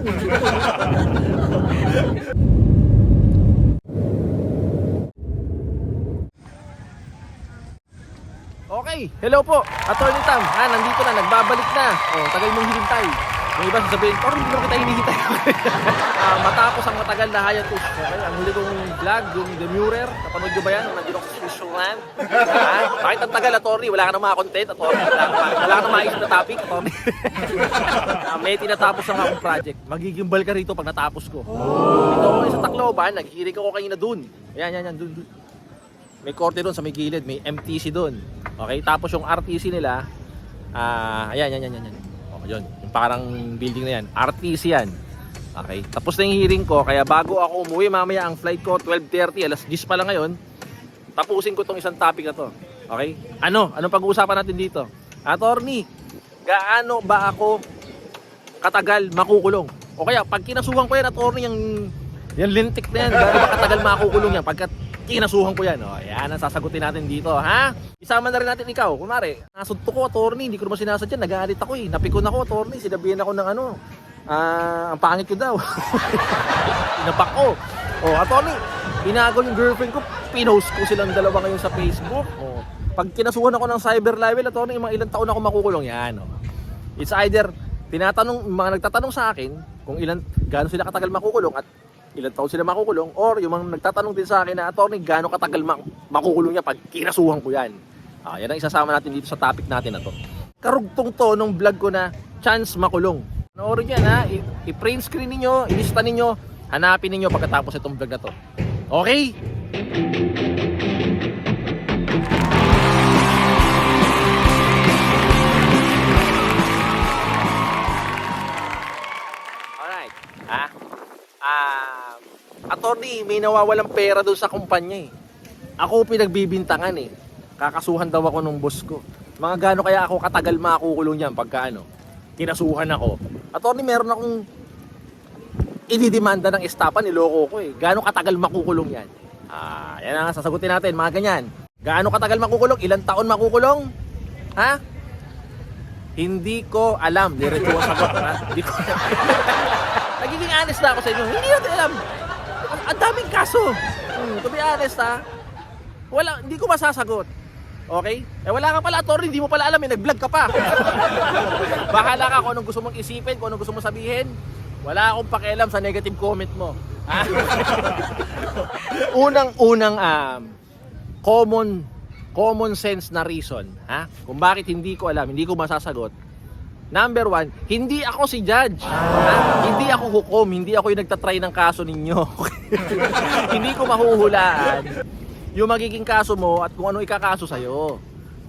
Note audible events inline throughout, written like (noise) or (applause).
Okay, hello po. Attorney Tam, ha, nandito na, nagbabalik na. Oh, tagal mong hinintay. Yung iba sasabihin, parang hindi naman kita hinihintay. (laughs) Ah, matapos ang matagal na hiatus. Okay, ang huli kong vlog, yung The Murer. Napanood nyo ba yan? Nandito ako sa Switzerland. ha? Bakit ang tagal, attorney? Wala ka na mga content, attorney. Wala, wala ka na maisip na topic, attorney. (laughs) Ah, may tinatapos na nga akong project. Magigimbal ka rito pag natapos ko. Ito ako sa Tacloban, naghihirig ako kanina dun. Ayan, yan, yan, dun, dun. May korte doon sa may gilid, may MTC doon. Okay, tapos yung RTC nila, ah, ayan, yan, yan, yan, yan. Yun, yung parang building na yan. RTC yan. Okay, tapos na yung hearing ko, kaya bago ako umuwi mamaya ang flight ko, 12.30, alas 10 pa lang ngayon, tapusin ko tong isang topic na to. Okay? Ano? Anong pag-uusapan natin dito? Attorney, gaano ba ako katagal makukulong? O kaya, pag kinasuhan ko yan, attorney, yung, yung lintik na yan, gaano ba katagal makukulong yan? Pagka kinasuhan ko yan, o, yan ang sasagutin natin dito, ha? Isama na rin natin ikaw. Kunwari, nasunto ko, attorney, hindi ko naman sinasadya, nagalit ako eh. Napikon ako, attorney, sinabihan ako ng ano, ah, ang pangit ko daw. (laughs) Inapak ko. Oh, attorney, inagaw yung girlfriend ko, pinost ko silang dalawa ngayon sa Facebook. Oh, pag kinasuhan ako ng cyber libel, attorney, mga ilang taon ako makukulong yan. Oh. It's either tinatanong mga nagtatanong sa akin kung ilan gaano sila katagal makukulong at ilang taon sila makukulong or yung mga nagtatanong din sa akin na attorney gaano katagal ma- makukulong niya pag kinasuhan ko yan. Ah, yan ang isasama natin dito sa topic natin na to. Karugtong to nung vlog ko na chance makulong. Panoorin yan ha, i-print screen ninyo, ilista ninyo, hanapin ninyo pagkatapos itong vlog na to. Okay? Attorney, may nawawalang pera doon sa kumpanya eh. Ako pinagbibintangan eh. Kakasuhan daw ako nung boss ko. Mga gaano kaya ako katagal makukulong yan pagka ano, kinasuhan ako. Attorney, meron akong ididemanda ng estapa, niloko ko eh. Gaano katagal makukulong yan? Ah, yan ang sasagutin natin, mga ganyan. Gaano katagal makukulong? Ilang taon makukulong? Ha? Hindi ko alam. Diretso ang sagot. Hindi ko (laughs) Nagiging honest na ako sa inyo. Hindi natin alam. Ang daming kaso. Hmm, to be honest ha. Wala, hindi ko masasagot. Okay? Eh wala ka pala, attorney, hindi mo pala alam, eh, nag-vlog ka pa. (laughs) Bahala ka kung anong gusto mong isipin, kung anong gusto mong sabihin. Wala akong pakialam sa negative comment mo. Ha? (laughs) Unang-unang um, common common sense na reason, ha? Kung bakit hindi ko alam, hindi ko masasagot. Number one, hindi ako si judge. Ha? Hindi ako hukom, hindi ako yung nagtatry ng kaso ninyo. (laughs) hindi ko mahuhulaan yung magiging kaso mo at kung ano ikakaso sa'yo.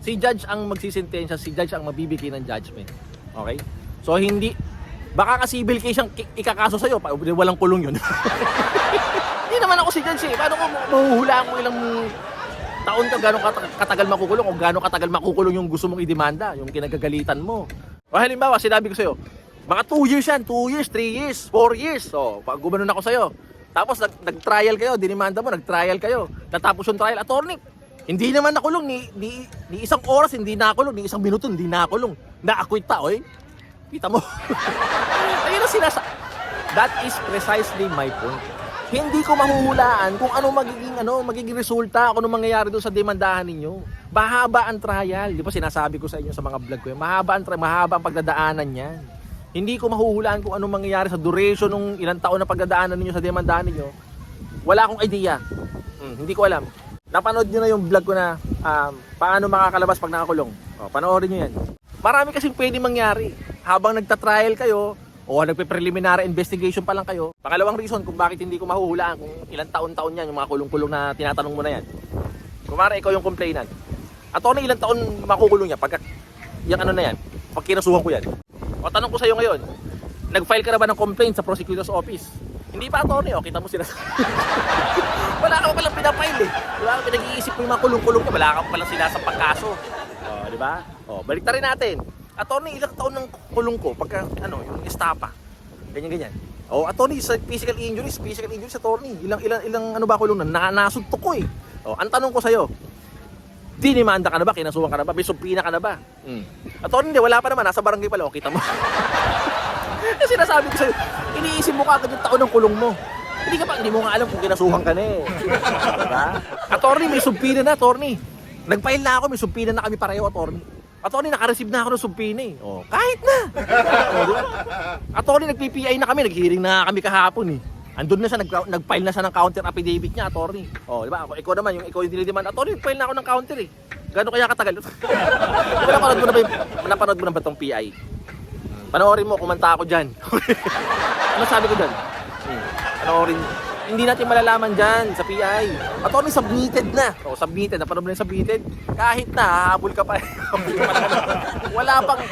Si judge ang magsisentensya, si judge ang mabibigay ng judgment. Okay? So hindi, baka ka civil case ang ikakaso sa'yo, walang kulong yun. (laughs) Hindi naman ako si judge eh. Paano ko mahuhulaan kung ilang taon ka gano'ng kata- katagal makukulong o gano'ng katagal makukulong yung gusto mong idemanda, yung kinagagalitan mo. O halimbawa, sinabi ko sa'yo, mga 2 years yan, 2 years, 3 years, 4 years. So, pag gumanon ako sa'yo, tapos nag, nag-trial kayo, dinimanda mo, nag-trial kayo. Natapos yung trial, attorney, hindi naman nakulong, ni, ni, ni isang oras hindi nakulong, ni isang minuto hindi nakulong. Na-acquit ta, oy. Kita mo. (laughs) Ayun ang sinasa... That is precisely my point. Hindi ko mahuhulaan kung ano magiging ano magiging resulta, kung ano mangyayari doon sa demandahan ninyo. Mahaba ang trial, di ba sinasabi ko sa inyo sa mga vlog ko, yan, mahaba ang tri- mahaba ang pagdadaanan niyan. Hindi ko mahuhulaan kung ano mangyayari sa duration ng ilang taon na pagdadaanan ninyo sa demandahan ninyo. Wala akong idea. Hmm, hindi ko alam. Napanood nyo na yung vlog ko na um, paano makakalabas pag nakakulong. O, panoorin nyo yan. Marami kasing pwede mangyari. Habang nagta-trial kayo, o nagpe-preliminary investigation pa lang kayo. Pangalawang reason kung bakit hindi ko mahuhulaan kung ilang taon-taon yan, yung mga kulong-kulong na tinatanong mo na yan. Kumara ikaw yung complainant. At ano ilang taon makukulong yan pag yung ano na yan, pag kinasuhan ko yan. O tanong ko sa iyo ngayon, nag-file ka na ba ng complaint sa prosecutor's office? Hindi pa attorney, o kita mo sila. (laughs) wala ka pa palang pinapile eh. Wala ka pinag-iisip mo yung mga kulong-kulong ka, wala ka pa palang sila sa pagkaso. O, di ba? O, balik na rin natin. Attorney, ilang taon ng kulong ko pagka, ano, yung estapa. Ganyan-ganyan. O, attorney, sa physical injuries, physical injuries, attorney, ilang, ilang, ilang, ano ba kulong na, na nasuntok ko eh. O, ang tanong ko sa'yo, dinimanda ka na ba? Kinasuhan ka na ba? May sumpina ka na ba? Hmm. Attorney, hindi, wala pa naman. Nasa barangay pala. O, kita mo. (laughs) Kasi nasabi ko sa'yo, iniisip mo kagad yung taon ng kulong mo. Hindi ka pa, hindi mo nga alam kung kinasuhan ka na eh. diba? Attorney, may sumpina na, attorney. Nag-file na ako, may sumpina na kami pareho, attorney. Attorney, naka-receive na ako ng sumpina eh. Oh, kahit na. oh, diba? Attorney, nag-PPI na kami, nag-hearing na kami kahapon eh. Andun na siya, nag- nag-file na siya ng counter affidavit niya, attorney. Oh, di ba? Ako, ikaw naman, yung ikaw yung dinidiman, attorney, nag-file na ako ng counter eh. Gano'n kaya katagal? Ba (laughs) napanood mo na ba yung, napanood mo na ba itong PI? Panoorin mo, kumanta ako dyan. (laughs) ano sabi ko dyan? Hmm. Panoorin. Hindi natin malalaman dyan sa PI. Attorney, submitted na. O, submitted. Napanood mo na yung submitted? Kahit na, hahabol ka pa. (laughs) Wala pang,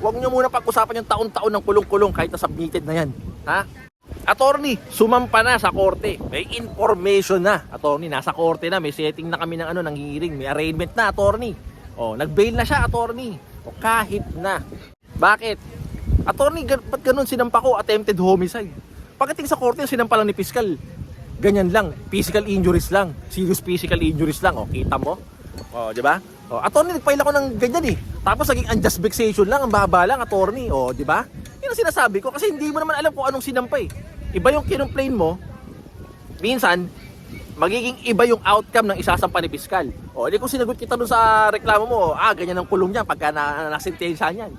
huwag nyo muna pag-usapan yung taon-taon ng kulong-kulong kahit na submitted na yan. Ha? Attorney, sumampa na sa korte. May information na. Attorney, nasa korte na. May setting na kami ng ano, ng hearing. May arraignment na, attorney. O, nag-bail na siya, attorney. O, kahit na. Bakit? Attorney, ba't ganun sinampa ko? Attempted homicide. Pagdating sa korte, sinampa lang ni Piskal. Ganyan lang. Physical injuries lang. Serious physical injuries lang. O, kita mo? O, di ba? O, attorney, nag-file ako ng ganyan eh. Tapos naging unjust vexation lang. Ang baba lang, attorney. O, di ba? Yun ang sinasabi ko. Kasi hindi mo naman alam kung anong sinampa eh. Iba yung kinumplain mo. Minsan, magiging iba yung outcome ng isasampa ni Piskal. O, hindi kung sinagot kita dun sa reklamo mo, ah, ganyan ang kulong niya pagka na, nasintensya niyan.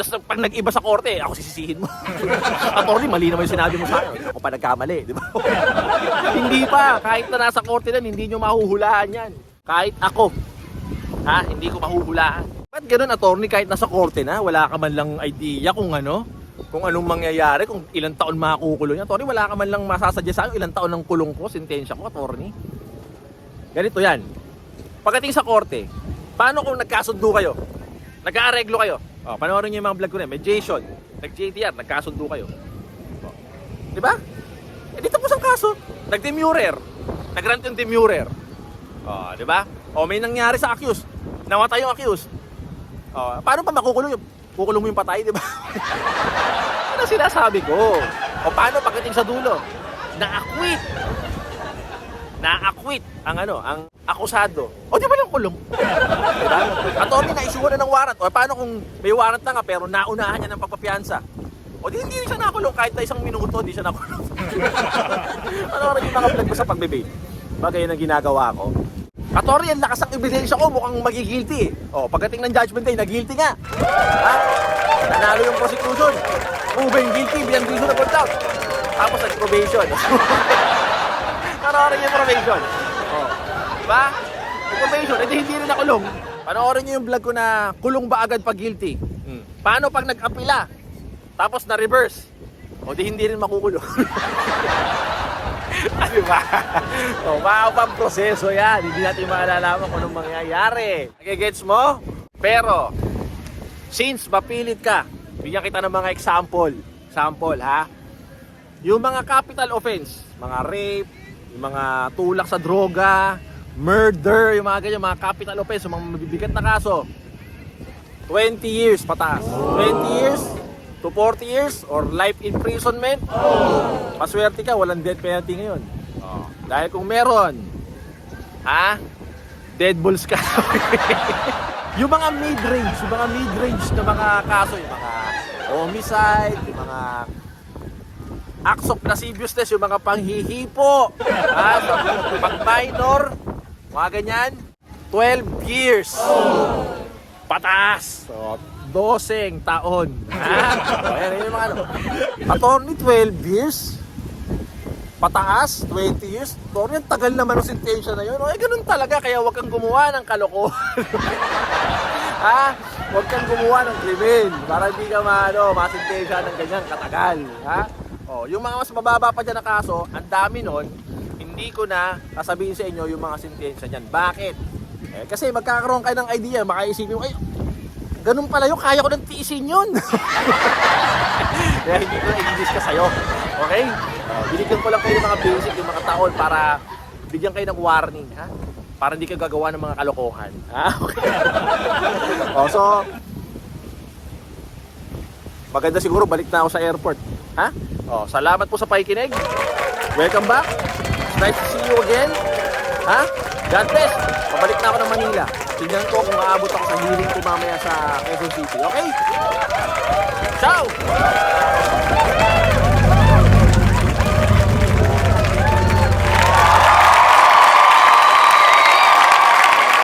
Tapos pag nag-iba sa korte, ako sisisihin mo. (laughs) Attorney, mali naman yung sinabi mo sa akin. Ako pa nagkamali, di ba? (laughs) hindi pa. Kahit na nasa korte lang, hindi nyo mahuhulaan yan. Kahit ako. Ha? Hindi ko mahuhulaan. Ba't ganun, attorney, kahit nasa korte na, wala ka man lang idea kung ano? Kung anong mangyayari, kung ilang taon makukulong yan. Attorney, wala ka man lang masasadya sa ilang taon ng kulong ko, sentensya ko, attorney. Ganito yan. Pagdating sa korte, paano kung nagkasundo kayo? Nagkaareglo kayo? O, panoorin niyo yung mga vlog ko na. May Jason, nag-JTR, nagkasundo kayo. O, di ba? Eh, dito po sa kaso. Nag-demurer. Nag-grant yung demurer. O, di ba? O, may nangyari sa accused. Namatay yung accused. O, paano pa makukulong yung kukulong mo yung patay, di ba? (laughs) ano sinasabi ko? O, paano pagdating sa dulo? Na-acquit na-acquit ang ano, ang akusado. O di ba lang kulong? diba? Attorney na isuwa na ng warrant. O paano kung may warrant na nga pero naunahan niya ng pagpapiyansa? O di hindi siya nakulong kahit na isang minuto, di siya nakulong. (laughs) ano rin yung mga vlog ko sa pagbe-bail? Bagay yun ang ginagawa ko. Attorney, ang lakas ng ebidensya ko, mukhang magigilty. eh. O, pagdating ng judgment day, nagilty nga. Ha? Nanalo yung prosecution. Proven guilty beyond reasonable doubt. Tapos nag-probation. Panoorin (laughs) niyo yung probation. Oh. Diba? Probation, edi hindi rin nakulong. Panoorin niyo yung vlog ko na kulong ba agad pag guilty? Hmm. Paano pag nag-apila? Tapos na-reverse? O di hindi rin makukulong. (laughs) Ah, diba? O, maabang proseso yan. Hindi natin maalalaman kung anong mangyayari. Nagigets mo? Pero, since mapilit ka, bigyan kita ng mga example. Example, ha? Yung mga capital offense, mga rape, yung mga tulak sa droga, murder, yung mga ganyan, mga capital offense, yung mga mabibigat na kaso, 20 years pataas. 20 years to 40 years or life imprisonment. Maswerte ka, walang death penalty ngayon. Oh. Dahil kung meron, ha? Dead balls ka. (laughs) yung mga mid-range, yung mga mid-range na mga kaso, yung mga homicide, yung mga acts of lasciviousness, yung mga panghihipo, ha? So, pag minor, mga ganyan, 12 years. Pataas. So, 12 taon. Ha? (laughs) Ayan, yun yung mga ano. Attorney, 12 years. Pataas, 20 years. Attorney, ang tagal naman ng sentensya na yun. O, ganun talaga. Kaya huwag kang gumawa ng kalokohan. (laughs) ha? Huwag kang gumawa ng krimen. Para hindi ka maano, masintensya ng ganyan katagal. Ha? O, yung mga mas mababa pa dyan na kaso, ang dami nun, hindi ko na sasabihin sa inyo yung mga sentensya niyan. Bakit? Eh, kasi magkakaroon kayo ng idea, makaisipin mo, ay, ganun pala yun, kaya ko nang tiisin yun. (laughs) Kaya hindi ko na-English ka sa'yo. Okay? Uh, binigyan ko lang kayo ng mga basic, yung mga taon para bigyan kayo ng warning, ha? Para hindi ka gagawa ng mga kalokohan. Ha? (laughs) Okay. oh, so, maganda siguro balik na ako sa airport. Ha? Oh, salamat po sa pakikinig. Welcome back. It's nice to see you again. Ha? God bless. Pabalik na ako ng Manila. Tingnan ko kung maabot ako sa hearing ko mamaya sa Quezon City. Okay? Tchau!